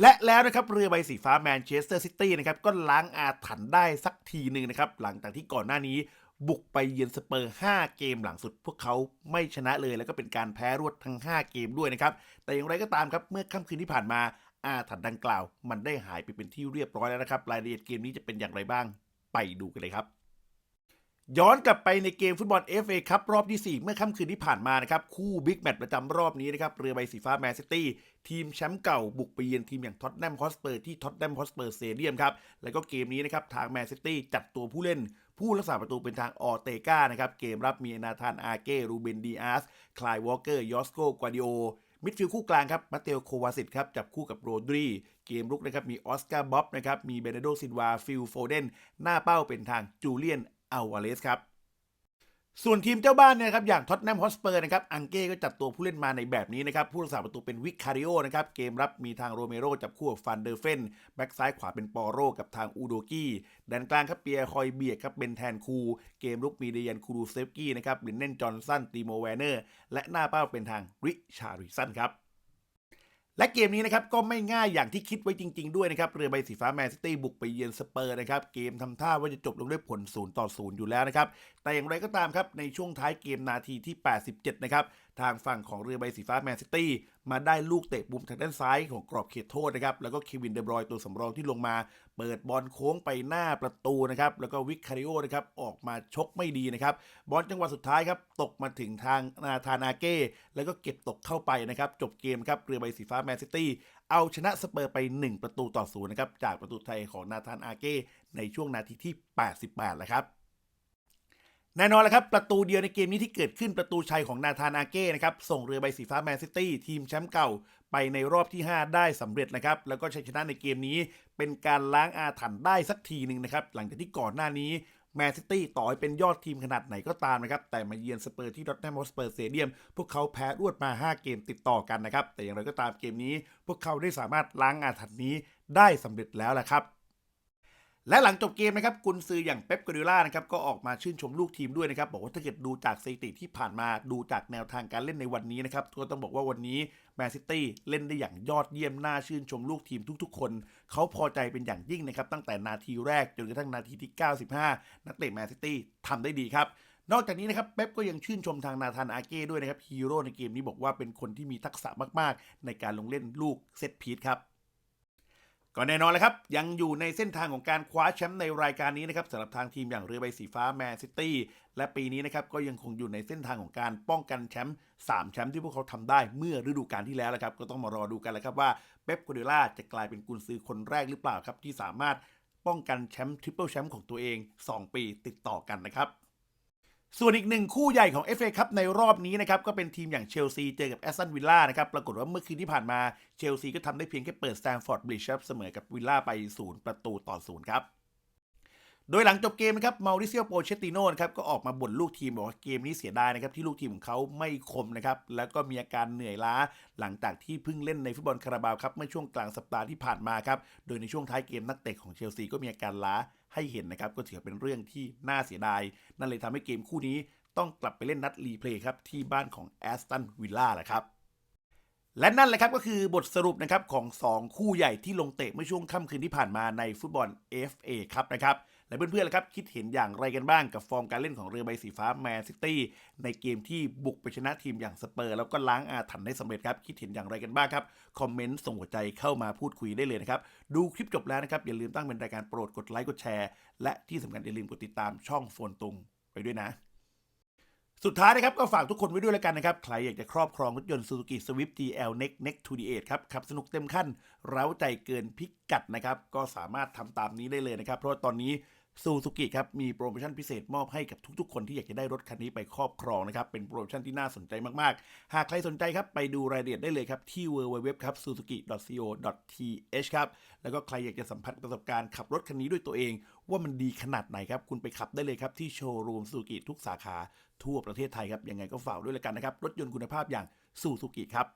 และแล้วนะครับเรือใบสีฟ้าแมนเชสเตอร์ซิตี้นะครับก็ล้างอาถรรพ์ได้สักทีหนึ่งนะครับหลังจากที่ก่อนหน้านี้บุกไปเยือนสเปอร์ 5 เกมหลังสุด พวกเขาไม่ชนะเลยแล้วก็เป็นการแพ้รวดทั้ง 5 เกมด้วยนะครับ แต่อย่างไรก็ตามครับเมื่อค่ำคืนที่ผ่านมาอาถรรพ์ดังกล่าว มันได้หายไปเป็นที่เรียบร้อยแล้วนะครับ รายละเอียดเกมนี้จะเป็นอย่างไรบ้าง ไปดูกันเลยครับ ย้อนกลับไปในเกมฟุตบอล FA ครับรอบที่ 4 เมื่อค่ำคืนที่ผ่านมานะครับ คู่บิ๊กแมตช์ประจำรอบนี้นะครับ เรือใบสีฟ้าแมนซิตี้ ทีมแชมป์เก่าบุกไปเยือนทีมอย่างท็อตแนมฮอสเปอร์ที่ท็อตแนมฮอสเปอร์สเตเดียมครับ แล้วก็เกมนี้นะครับ ทางแมนซิตี้จัดตัวผู้เล่น ผู้รักษาประตูเป็นทางออเตกานะครับ เกมรับมีนาธานอาเก้รูเบนดีอาสคลายวอลเกอร์ยอสโกกวาดิโอมิดฟิลด์คู่กลางครับมาเตโอโควาสิตครับจับคู่กับโรดรีเกมรุกนะครับมีออสการ์บ๊อบนะครับมีเบเนโดซินวาฟิลโฟเดนหน้าเป้าเป็นทางจูเลียน อัลวาเลสครับส่วนทีมเจ้าบ้านเนี่ยครับอย่างท็อตแนมฮอสเปอร์นะครับอังเก้ก็จัดตัวผู้เล่นมาในแบบนี้นะครับผู้รักษาประตูเป็นวิกคาริโอนะครับเกมรับมีทางโรเมโรจับคู่กับฟันเดอร์เฟนแบ็กซ้ายขวาเป็นปอโรกับทางอูโดกี้แดนกลางครับเปียคอยเบียครับเป็นแทนคู เกมลุกมีเดียนคูรูเซฟกี้นะครับลินเนนจอห์นสันตีโมแวนเนอร์ และหน้าเป้าเป็นทางริชาริสันครับ และเกมนี้นะครับก็ไม่ง่ายอย่างที่คิดไว้จริง ๆ ด้วยนะครับเรือใบสีฟ้าแมนซิตี้บุกไปเยือนสเปอร์นะครับเกมทำท่าว่าจะจบลงด้วยผล0ต่อ0อยู่แล้วนะครับแต่อย่างไรก็ตามครับในช่วงท้ายเกมนาทีที่ 87 นะครับทางฝั่งของเรือใบสีฟ้าแมนซิตี้มาได้ลูกเตะมุมทางด้านซ้ายของกรอบเขตโทษนะครับ แล้วก็เควินเดบรอยตัวสำรองที่ลงมา เปิดบอลโค้งไปหน้าประตูนะครับ แล้วก็วิกคาริโอนะครับออกมาชกไม่ดีนะครับ บอลจังหวะสุดท้ายครับตกมาถึงทางนาธานาเก้ แล้วก็เก็บตกเข้าไปนะครับ จบเกมครับเรือใบสีฟ้าแมนซิตี้เอาชนะสเปอร์ไป 1 ประตูต่อศูนย์นะครับจากประตูไทยของนาธานอาเก้ในช่วงนาทีที่ 88แล้วครับ แน่นอนแล้วครับ ประตูเดียวในเกมนี้ที่เกิดขึ้นประตูชัยของนาธานอาเก้นะครับ ส่งเรือใบสีฟ้าแมนซิตี้ทีมแชมป์เก่าไปในรอบที่ 5 ได้สำเร็จนะครับ แล้วก็ชัยชนะในเกมนี้ เป็นการล้างอาถรรพ์ได้สักทีหนึ่งนะครับ หลังจากที่ก่อนหน้านี้แมนซิตี้ต่อให้เป็นยอดทีมขนาดไหนก็ตามนะครับ แต่มาเยือนสเปอร์ที่ดอทแนมอสเปอร์สเตเดียม พวกเขาแพ้รวดมา 5 เกมติดต่อกันนะครับ แต่อย่างไรก็ตามเกมนี้ พวกเขาได้สามารถล้างอาถรรพ์นี้ได้สำเร็จแล้วแหละครับ และหลังจบเกมนะครับกุนซืออย่างเป๊ปกวาร์ดิล่านะครับก็ออกมาชื่นชมลูกทีมด้วยนะครับ บอกว่าถ้าเกิดดูจากสถิติที่ผ่านมาดูจากแนวทางการเล่นในวันนี้นะครับก็ต้องบอกว่าวันนี้แมนซิตี้เล่นได้อย่างยอดเยี่ยมน่าชื่นชมลูกทีมทุกๆ คน เขาพอใจเป็นอย่างยิ่งนะครับ ตั้งแต่นาทีแรกจนกระทั่งนาทีที่ 95 นักเตะแมนซิตี้ทำได้ดีครับนอกจากนี้นะครับเป๊ปก็ยังชื่นชมทางนาธานอาเก้ด้วยนะครับฮีโร่ในเกมนี้บอกว่าเป็นคนที่มีทักษะมากๆ ในการลงเล่นลูกเซตพีทครับ ก็แน่นอนเลยครับ ยังอยู่ในเส้นทางของการคว้าแชมป์ในรายการนี้นะครับสำหรับทางทีมอย่างเรือใบสีฟ้าแมนซิตี้และปีนี้นะครับก็ยังคงอยู่ในเส้นทางของการป้องกันแชมป์3แชมป์ที่พวกเขาทำได้เมื่อฤดูกาลที่แล้วแหละครับ ก็ต้องมารอดูกันแหละครับว่าเป๊ปกวาดิล่าจะกลายเป็นกุนซือคนแรกหรือเปล่าครับที่สามารถป้องกันแชมป์ทริปเปิลแชมป์ของตัวเอง 2 ปีติดต่อกันนะครับ ส่วนอีกหนึ่งคู่ใหญ่ของ FA ครับในรอบนี้นะครับก็เป็นทีมอย่างเชลซีเจอกับแอสตันวิลล่านะครับปรากฏว่าเมื่อคืนที่ผ่านมาเชลซีก็ทำได้เพียงแค่เปิดสแตนฟอร์ดบริดจ์เสมอกับวิลล่าไป 0 ประตูต่อ 0 ครับ โดยหลังจบเกมนะครับมาริเซียโปเชติโน่นะครับก็ออกมาบ่นลูกทีมบอกว่าเกมนี้เสียดายนะครับที่ลูกทีมของเขาไม่คมนะครับแล้วก็มีอาการเหนื่อยล้าหลังจากที่เพิ่งเล่นในฟุตบอลคาราบาวครับเมื่อช่วงกลางสัปดาห์ที่ผ่านมาครับโดยในช่วงท้ายเกมนักเตะของเชลซีก็มีอาการล้าให้เห็นนะครับก็ถือเป็นเรื่องที่น่าเสียดาย นั่นเลยทำให้เกมคู่นี้ต้องกลับไปเล่นนัดรีเพลย์ครับที่บ้านของแอสตันวิลล่าแหละครับและนั่นแหละครับก็คือบทสรุปนะครับของ 2 คู่ใหญ่ที่ลงเตะเมื่อช่วงค่ำคืนที่ผ่านมาในฟุตบอล FA ครับนะครับ และเพื่อนๆล่ะครับ คิดเห็นอย่างไรกันบ้างกับฟอร์มการเล่นของเรือใบสีฟ้าแมนซิตี้ในเกมที่บุกไปชนะทีมอย่างสเปอร์ แล้วก็ล้างอาถรรพ์ได้สำเร็จครับ คิดเห็นอย่างไรกันบ้างครับ คอมเมนต์ส่งหัวใจเข้ามาพูดคุยได้เลยนะครับ ดูคลิปจบแล้วนะครับ อย่าลืมตั้งเป็นรายการโปรดกดไลค์กดแชร์ และที่สำคัญอย่าลืมกดติดตามช่องโฟนตุงไปด้วยนะสุดท้ายนะครับก็ฝากทุกคนไว้ด้วยแล้วกันนะครับ ใครอยากจะครอบครองรถยนต์ Suzuki Swift GL Next Next to the 8ครับขับสนุกเต็มขั้น เร้าใจเกินพิกัดนะครับ ก็สามารถทำตามนี้ได้เลยนะครับ เพราะว่าตอนนี้ ซูซูกิครับมีโปรโมชั่นพิเศษมอบให้กับทุกๆ คนที่อยากจะได้รถคันนี้ไปครอบครองนะครับ เป็นโปรโมชั่นที่น่าสนใจมากๆ หากใครสนใจครับ ไปดูรายละเอียดได้เลยครับ ที่ www ครับ suzuki.co.th ครับ แล้วก็ใครอยากจะสัมผัสประสบการณ์ขับรถคันนี้ด้วยตัวเอง ว่ามันดีขนาดไหนครับ คุณไปขับได้เลยครับ ที่โชว์รูมซูซูกิทุกสาขาทั่วประเทศไทยครับยังไงก็ฝากด้วยแล้วกันนะครับรถยนต์คุณภาพอย่างซูซูกิครับ